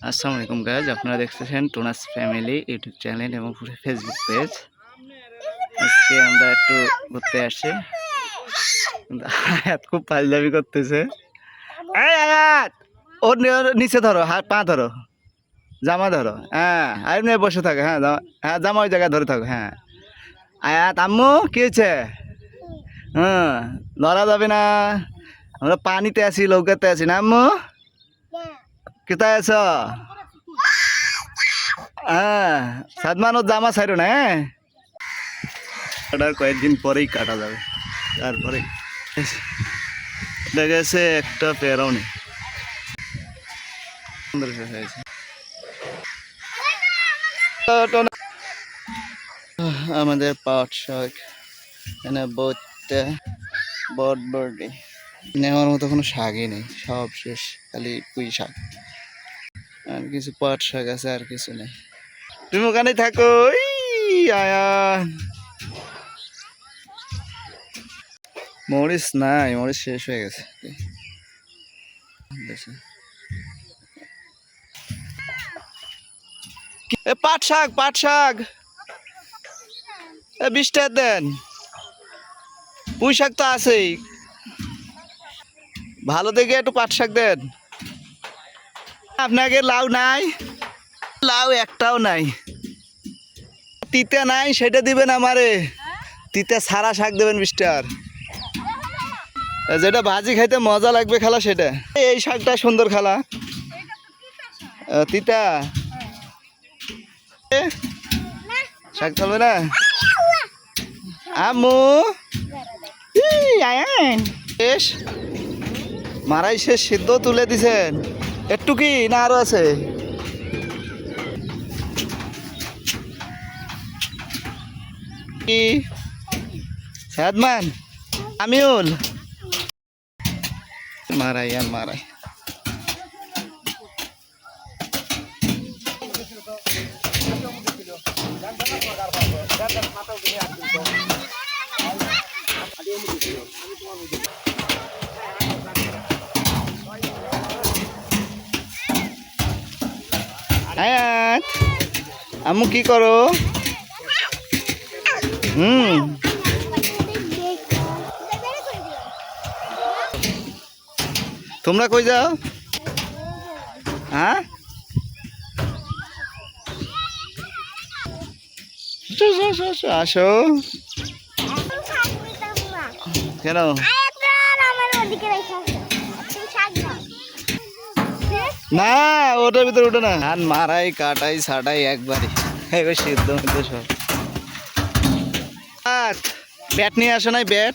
আসসালামু আলাইকুম গাইজ আপনারা দেখতেছেন টোনাস ফ্যামিলি ইউটিউব চ্যানেল এবং ফেসবুক পেজ। আজকে আমরা একটু ঘুরতে কিন্তু আয়াত খুব পাঞ্জাবি করতেছে। ওর নিচে ধরো, হাত পা ধরো। জামা ধরো হ্যাঁ। আর এমনি বসে থাকো হ্যাঁ হ্যাঁ জামা ওই জায়গায় ধরে থাকো হ্যাঁ। আয়াত আম্মু, কি হয়েছে? হ্যাঁ ধরা যাবে না। আমরা পানিতে আছি, লৌকাতে আছি না, আম্মু? কোথায় আছো? হ্যাঁ সাদমানোর জামা ছাড়ো না? ওটার কয়েকদিন পরেই কাটা যাবে। তারপরে দেখা গেছে একটা পেয়ারাও নেই আমাদের পাট শাক এখানে বইতে বট বডি নেওয়ার মতো কোনো শাকই নেই, সব শেষ, খালি পুঁই শাক। আর কিছু পাট শাক আছে, আর কিছু নেই। তুমি ওখানেই থাকো। এই, আয়া মরিচ নাই, মরিচ শেষ হয়ে গেছে। পাট শাক পাট শাক। বিশ দেন। পুঁই শাক তো আছেই। ভালো দেখে একটু পাট শাক দেন। আপনাকে লাউ নাই, লাউ একটাও নাই। তিতে নাই, সেটা দিবেন আমারে। তিতে সারা শাক দেবেন মিস্টার যেটা ভাজি খাইতে মজা লাগবে খালা সেটা। এই শাকটা সুন্দর খালা। তিতা। শাক চলবে না? আমু। শেষ মারাই শেষ, সিদ্ধ তুলে দিছেন। একটু কি? না আরও আছে। সাদমান আমিউল। মারাই আর মারাই। আয়াত আম্মু কি করো? হুম। তোমরা কই যাও? হ্যাঁ? আসো কেন না ওটার ভিতরে ওঠে না। ধান মারাই কাটাই ছাটাই একবারই এবার সিদ্ধ মিদ্ধ সব। ব্যাট নিয়ে আসো নাই ব্যাট।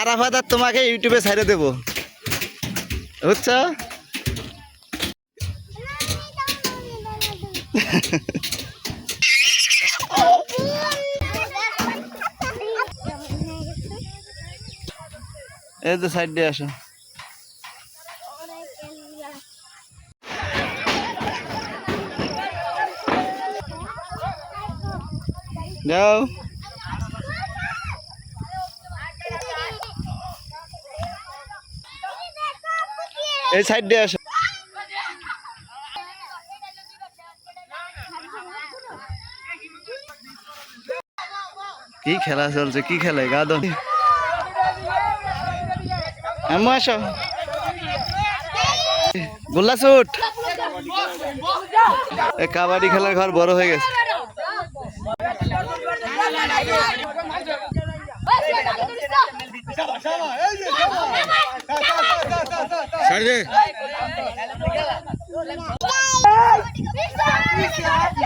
আরাফাত আর তোমাকে ইউটিউবে ছাড়ে দেবো। বুঝছ? এই তো সাইড দিয়ে আসো। যাও এই সাইড দিয়ে আসো। কি খেলা চলছে, কি খেলে? গাদন আম্মু, আসো। গোল্লা শুট কাবাডি খেলার ঘর বড় হয়ে গেছে। Yeah.